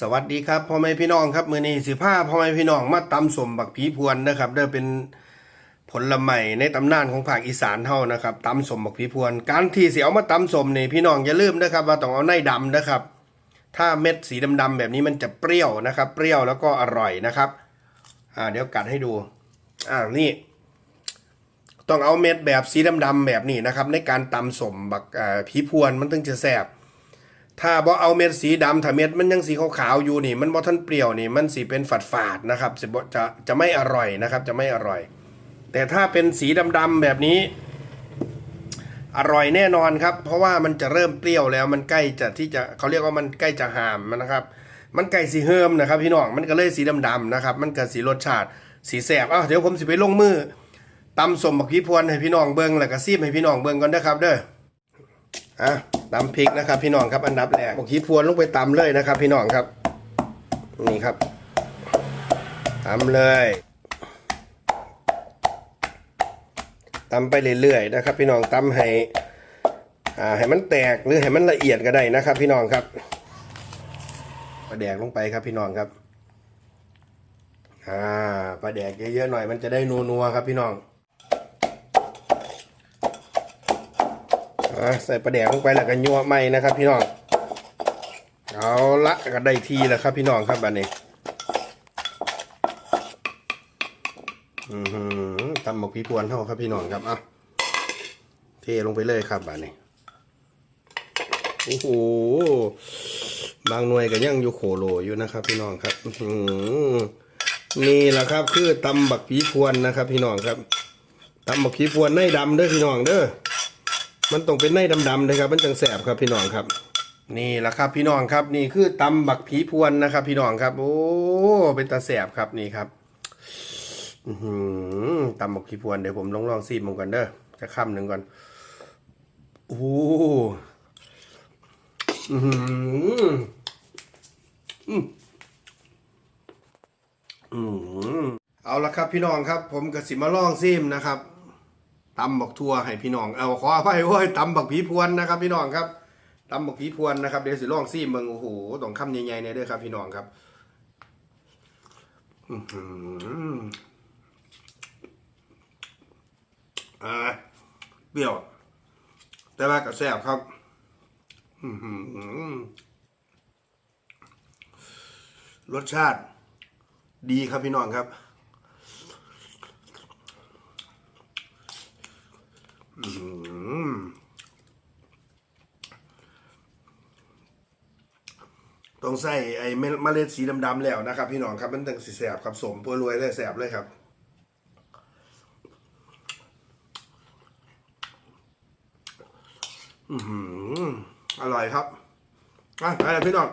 สวัสดีครับพ่อแม่พี่น้องครับมือนี้สิผ้าพ่อแม่พี่น้องมาตำสมบักผีพวนนะครับเด้อเป็นผลไม้ในตำนานของภาคอีสานเฮานะครับตำสมบักผีพวน การที่สิเอามาตำสมนี่พี่น้องอย่าลืมนะครับ ว่าต้องเอาในดำนะครับ ถ้าเม็ดสีดำๆแบบนี้มันจะเปรี้ยวนะครับ เปรี้ยวแล้วก็อร่อยนะครับอ่าเดี๋ยวกัดให้ดูอ่านี่ ต้องเอาเม็ดแบบสีดำๆแบบนี้นะครับ ในการตำสมบักผีพวนมันถึงจะแซ่บ ถ้าบ่เอาเม็ดสีดำถ้าเม็ดมันยังสีขาวๆอยู่นี่ มันบ่ทันเปรี้ยวนี่มันสีเป็นฝาดๆนะครับจะจะจะไม่อร่อยนะครับจะไม่อร่อย แต่ถ้าเป็นสีดำๆแบบนี้ อร่อยแน่นอนครับ เพราะว่ามันจะเริ่มเปรี้ยวแล้วมันใกล้จะที่จะเขาเรียกว่ามันใกล้จะหามนะครับ มันใกล้สีเฮิมนะครับ พี่น้องมันก็เลยสีดำๆนะครับ มันกิดสีรสชาติสีแสบอ้าวเดี๋ยวผมสิไปลงมือตำสมบักพี่พวนให้พี่น้องเบิ่งแล้วก็ซีมให้พี่น้องเบิ่งก่อนนะครับเด้อ อะตำพริกนะครับ พี่น้องครับอันดับแรกบอกขีพวนลงไปตำเลยนะครับ พี่น้องครับ นี่ครับตำเลยตำไปเรื่อยๆนะครับ พี่น้องตำให้อ่าให้มันแตกหรือให้มันละเอียดก็ได้นะครับ พี่น้องครับปลาแดกลงไปครับ พี่น้องครับ อ่าปลาแดกเยอะๆหน่อยมันจะได้นัวๆครับ พี่น้อง อะใส่ปลาแดกลงไปแล้วก็ยัวไหมนะครับ พี่น้องเอาละก็ได้ทีแล้วครับ พี่น้องครับบัดนี้อือหือตำหมกพี่พวนเท่าครับพี่น้องครับอะเทลงไปเลยครับบัดนี้โอ้โหบางหน่วยก็ยังอยู่โขโลอยู่นะครับ พี่น้องครับนี่แหละครับ คือตำบักผีพวนนะครับ พี่น้องครับตำบักผีพวนในดำเด้อพี่น้องเด้อ มันต้องเป็นในดำๆเลยครับ มันจังแสบครับพี่น้องครับ นี่แหละครับพี่น้องครับ นี่คือตำบักผีพวนนะครับ พี่น้องครับ โอ้เป็นตาแสบครับนี่ครับอือหือตำบักผีพวนเดี๋ยวผมลองลองซีมมันก่อนเด้อจะข้ามหนึ่งก่อนโอ้อือหืออืมอืมเอาละครับพี่น้องครับ ผมกับสิมาลองซีมนะครับ ตำบักทั่วให้พี่น้อง เอาขออภัยว้ยตำบักผีพวนนะครับ พี่น้องครับตำบักผีพวนนะครับเดี๋ยวสิลองซีเมืองโอ้โหต้องคำใหญ่ๆเนี่ยเด้อครับพี่น้องครับอือหืออ่าเปรี้ยว แต่ว่าก็แซ่บครับรสชาติดีครับพี่น้องครับ ต้องใส่ไอ้เมล็ดสีดำๆแล้วนะครับ พี่น้องครับมันถึงสีแสบครับสมปัวรวยเลยแสบเลยครับอืออร่อยครับอะไปแล้วพี่น้อง